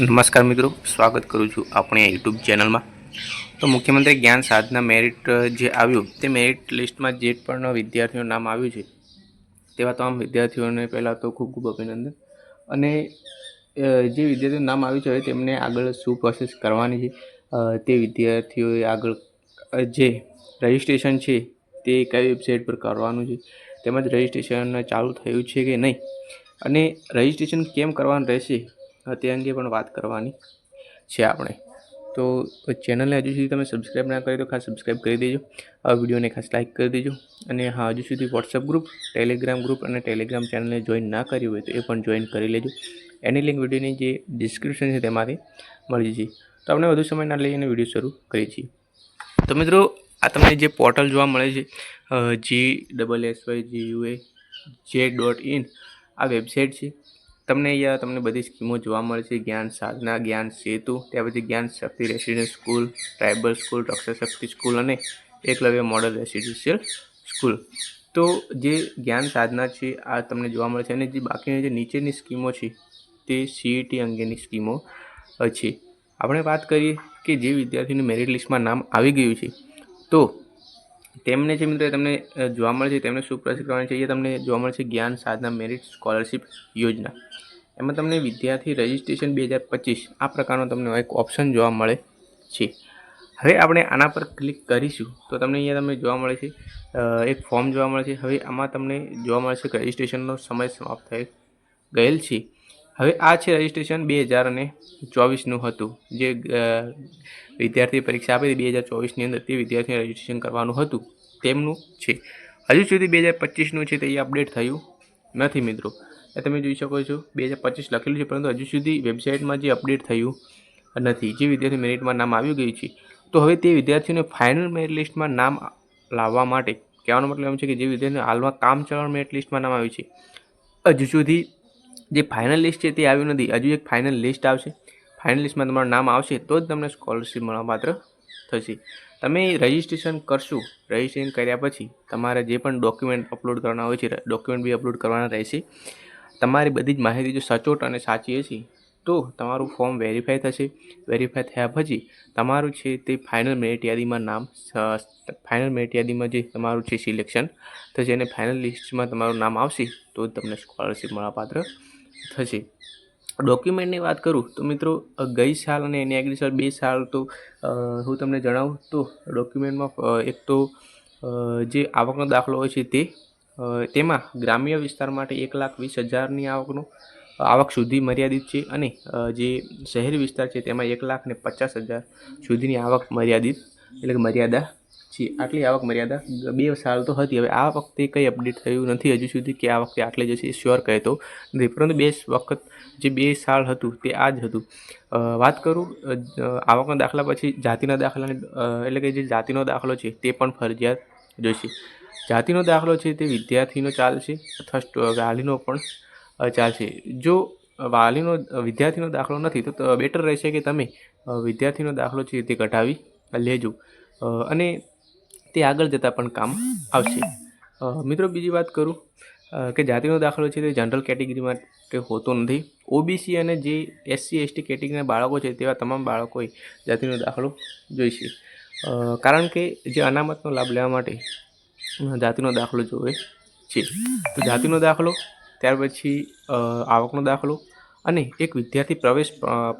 નમસ્કાર મિત્રો, સ્વાગત કરું છું આપણી યુટ્યુબ ચેનલમાં. તો મુખ્યમંત્રી જ્ઞાન સાધના મેરિટ જે આવ્યું, તે મેરિટ લિસ્ટમાં જે પણ વિદ્યાર્થીઓનું નામ આવ્યું છે, તેવા તમામ વિદ્યાર્થીઓને પહેલાં તો ખૂબ ખૂબ અભિનંદન. અને જે વિદ્યાર્થીઓનું નામ આવ્યું છે તેમને આગળ શું પ્રોસેસ કરવાની છે તે વિદ્યાર્થીઓએ આગળ જે રજિસ્ટ્રેશન છે, તે કઈ વેબસાઇટ પર કરવાનું છે, તેમજ રજિસ્ટ્રેશન ચાલુ થયું છે કે નહીં? અને રજિસ્ટ્રેશન કેમ કરવાનું રહેશે? તે અંગે પણ વાત કરવાની છે આપણે. તો ચેનલને હજુ સુધી તમે સબસ્ક્રાઈબ ના કરી તો ખાસ સબસ્ક્રાઈબ કરી દેજો. આ વિડીયોને ખાસ લાઇક કરી દેજો. અને હા, હજુ સુધી વોટ્સઅપ ગ્રુપ ટેલિગ્રામ ગ્રુપ અને ટેલિગ્રામ ચેનલને જોઈન ના કરી હોય તો એ પણ જોઈન કરી લેજો. એની લિંક વિડીયોની જે ડિસ્ક્રિપ્શન છે તેમાંથી મળી જશે. તો આપણે વધુ સમય ના લઈને વીડિયો શરૂ કરીએ છીએ. તો મિત્રો, આ તમને જે પોર્ટલ જોવા મળે છે G double S Y G U A J dot in આ વેબસાઇટ છે. તમને અહીંયા તમને બધી સ્કીમો જોવા મળે છે જ્ઞાન સાધના, જ્ઞાન સેતુ ત્યાર પછી Gyan Shakti residence school, tribal school, Raksha Shakti school અને એકલવ્ય મોડલ રેસિડેન્શિયલ સ્કૂલ. તો જે જ્ઞાન સાધના છે, આ તમને જોવા મળે છે અને જે બાકીની જે નીચેની સ્કીમો છે, તે સીઈટી અંગેની સ્કીમો છે. આપણે વાત કરીએ કે જે વિદ્યાર્થીનું મેરિટ લિસ્ટમાં નામ આવી ગયું છે, તો તેમને જે મિત્રો તમને જોવા મળે છે, તેમને શું પ્રોસેસ કરવાની છે એ તમને જોવા મળે છે જ્ઞાન સાધના મેરિટ સ્કોલરશિપ યોજના. એમાં તમને વિદ્યાર્થી રજિસ્ટ્રેશન બે હજાર પચીસ આ પ્રકારનો તમને એક ઓપ્શન જોવા મળે છે. હવે આપણે આના પર ક્લિક કરીશું તો તમને અહીંયા તમને જોવા મળે છે એક ફોર્મ જોવા મળે છે. હવે આમાં તમને જોવા મળે છે કે રજિસ્ટ્રેશનનો સમય સમાપ્ત થઈ ગયેલ છે. હવે આ છે રજિસ્ટ્રેશન બે હજાર અને ચોવીસનું હતું. જે વિદ્યાર્થી પરીક્ષા આપી બે હજાર ચોવીસની અંદર તે વિદ્યાર્થીને રજિસ્ટ્રેશન કરવાનું હતું. તેમનું છે. હજુ સુધી બે હજાર પચીસનું છે તે અપડેટ થયું નથી મિત્રો. એ તમે જોઈ શકો છો બે હજાર પચીસ લખેલું છે, પરંતુ હજુ સુધી વેબસાઇટમાં જે અપડેટ થયું નથી, જે વિદ્યાર્થી મેરિટમાં નામ આવી ગયું છે. તો હવે તે વિદ્યાર્થીઓને ફાઇનલ મેરિટ લિસ્ટમાં નામ લાવવા માટે કહેવાનો મતલબ એમ છે કે જે વિદ્યાર્થીને હાલમાં કામ ચલાવવાનું મેરિટ લિસ્ટમાં નામ આવ્યું છે. હજુ સુધી જે ફાઇનલ લિસ્ટ છે તે આવ્યું નથી, હજુ એક ફાઇનલ લિસ્ટ આવશે. ફાઇનલ લિસ્ટમાં તમારું નામ આવશે તો જ તમને સ્કોલરશીપ મળવાપાત્ર થશે. તમે રજિસ્ટ્રેશન કરશો રજિસ્ટ્રેશન કર્યા પછી તમારે જે પણ ડોક્યુમેન્ટ અપલોડ કરવાના હોય છે ડોક્યુમેન્ટ બી અપલોડ કરવાના રહેશે. તમારી બધી જ માહિતી જો સચોટ અને સાચી હશે, તો તમારું ફોર્મ વેરીફાઈ થશે. વેરીફાઈ થયા પછી તમારું છે તે ફાઇનલ મેરિટ યાદીમાં નામ ફાઇનલ મેરિટ યાદીમાં જે તમારું છે સિલેક્શન થશે અને ફાઇનલ લિસ્ટમાં તમારું નામ આવશે, તો જ તમને સ્કોલરશિપ મળવાપાત્ર થશે. ડોક્યુમેન્ટની વાત કરું, તો મિત્રો ગઈ સાલ અને એની આગલી સાલ, બે સાલ તો હું તમને જણાવું તો ડોક્યુમેન્ટમાં એક તો જે આવકનો દાખલો હોય છે તે તેમાં ગ્રામ્ય વિસ્તાર માટે એક લાખ વીસ હજારની આવકનો આવક સુધી મર્યાદિત છે અને જે શહેરી વિસ્તાર છે તેમાં એક લાખ ને પચાસ હજાર સુધીની આવક મર્યાદિત, એટલે કે મર્યાદા છે આટલી આવક મર્યાદા બે સાલ તો હતી. હવે આ વખતે કંઈ અપડેટ થયું નથી હજુ સુધી કે આ વખતે આટલે જશે શ્યોર કહેતો નથી પરંતુ બે વખત જે બે સાલ હતું તે આ જ હતું. વાત કરું આવકના દાખલા પછી જાતિના દાખલાને એટલે કે જે જાતિનો દાખલો છે તે પણ ફરજિયાત જોઈશે. જાતિનો દાખલો છે તે વિદ્યાર્થીનો ચાલશે અથવા વાલીનો પણ ચાલશે જો વાલીનો, વિદ્યાર્થીનો દાખલો નથી, તો બેટર રહેશે કે તમે વિદ્યાર્થીનો દાખલો છે તે કઢાવી લેજો. અને તે આગળ જતાં પણ કામ આવશે. મિત્રો બીજી વાત કરું કે જાતિનો દાખલો છે તે જનરલ કેટેગરી માટે હોતો નથી. ઓબીસી અને જે એસસી એસટી કેટેગરીના બાળકો છે તેવા તમામ બાળકોએ જાતિનો દાખલો જોઈશે. કારણ કે જે અનામતનો લાભ લેવા માટે જાતિનો દાખલો જોવે છે. તો જાતિનો દાખલો, ત્યાર પછી આવકનો દાખલો અને એક વિદ્યાર્થી પ્રવેશ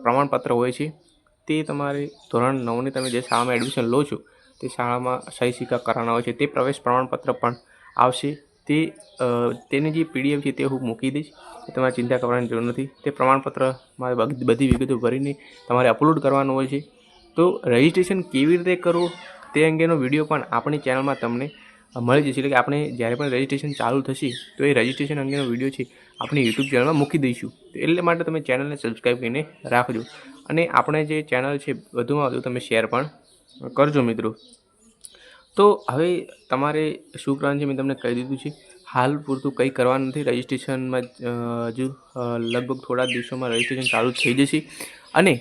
પ્રમાણપત્ર હોય છે તે તમારે ધોરણ નવની તમે જે શાળામાં એડમિશન લો છો તે શાળામાં સહી સિક્કા કરાવવાના હોય છે. તે પ્રવેશ પ્રમાણપત્ર પણ આવશે. તે તેની જે પીડીએફ છે તે હું મૂકી દઈશ. તમારે ચિંતા કરવાની જરૂર નથી. તે પ્રમાણપત્ર મારે બધી વિગતો ભરીને તમારે અપલોડ કરવાનું હોય છે. તો રજિસ્ટ્રેશન કેવી રીતે કરવું તે અંગેનો વીડિયો પણ આપણી ચેનલમાં તમને મળી જશે. એટલે કે આપણે જ્યારે પણ રજિસ્ટ્રેશન ચાલુ થશે, તો એ રજિસ્ટ્રેશન અંગેનો વીડિયો છે આપણી યુટ્યુબ ચેનલમાં મૂકી દઈશું. એટલે માટે તમે ચેનલને સબસ્ક્રાઈબ કરીને રાખજો. અને આપણે જે ચેનલ છે, વધુમાં વધુ તમે શેર પણ કરજો મિત્રો. તો હવે તમારે શું કરવાનું છે? મેં તમને કહી દીધું છે. હાલ પૂરતું કંઈ કરવાનું નથી. રજિસ્ટ્રેશનમાં હજુ લગભગ થોડા દિવસોમાં રજિસ્ટ્રેશન ચાલુ થઈ જશે. અને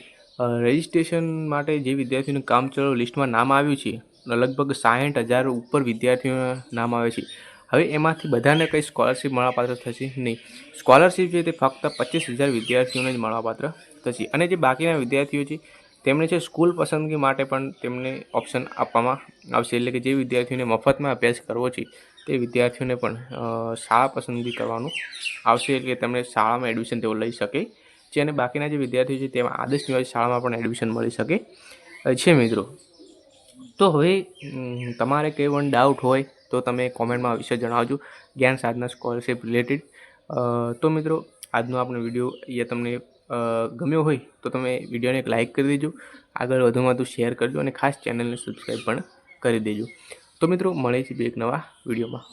રજિસ્ટ્રેશન માટે જે વિદ્યાર્થીઓનું કામ ચલાવ લિસ્ટમાં નામ આવ્યું છે. લગભગ સાહીઠ હજાર ઉપર વિદ્યાર્થીઓના નામ આવે છે. હવે એમાંથી બધાને કંઈ સ્કોલરશિપ મળવાપાત્ર થશે? નહીં. સ્કોલરશિપ છે તે ફક્ત પચીસ હજાર વિદ્યાર્થીઓને જ મળવાપાત્ર થશે. અને જે બાકીના વિદ્યાર્થીઓ છે તેમને છે સ્કૂલ પસંદગી માટે પણ તેમને ઓપ્શન આપવામાં આવશે, એટલે કે જે વિદ્યાર્થીઓને મફતમાં અભ્યાસ કરવો છે, તે વિદ્યાર્થીઓને પણ શાળા પસંદગી કરવાનું આવશે, એટલે કે તેમને શાળામાં એડમિશન તેઓ લઈ શકે છે, અને બાકીના જે વિદ્યાર્થીઓ છે તેમાં આદર્શ નિવાસી શાળામાં પણ એડમિશન મળી શકે છે મિત્રો. તો હવે તમારે કંઈ પણ ડાઉટ હોય તો તમે કોમેન્ટમાં વિશે જણાવજો, જ્ઞાન સાધના સ્કોલરશિપ રિલેટેડ તો મિત્રો, આજનો આપણો વીડિયો એ તમને ગમ્યો હોય તો તમે વિડીયોને એક લાઇક કરી દેજો. આગળ વધુમાં વધુ શેર કરજો અને ખાસ ચેનલને સબસ્ક્રાઈબ પણ કરી દેજો. તો મિત્રો મળે છે બે એક નવા વિડીયોમાં.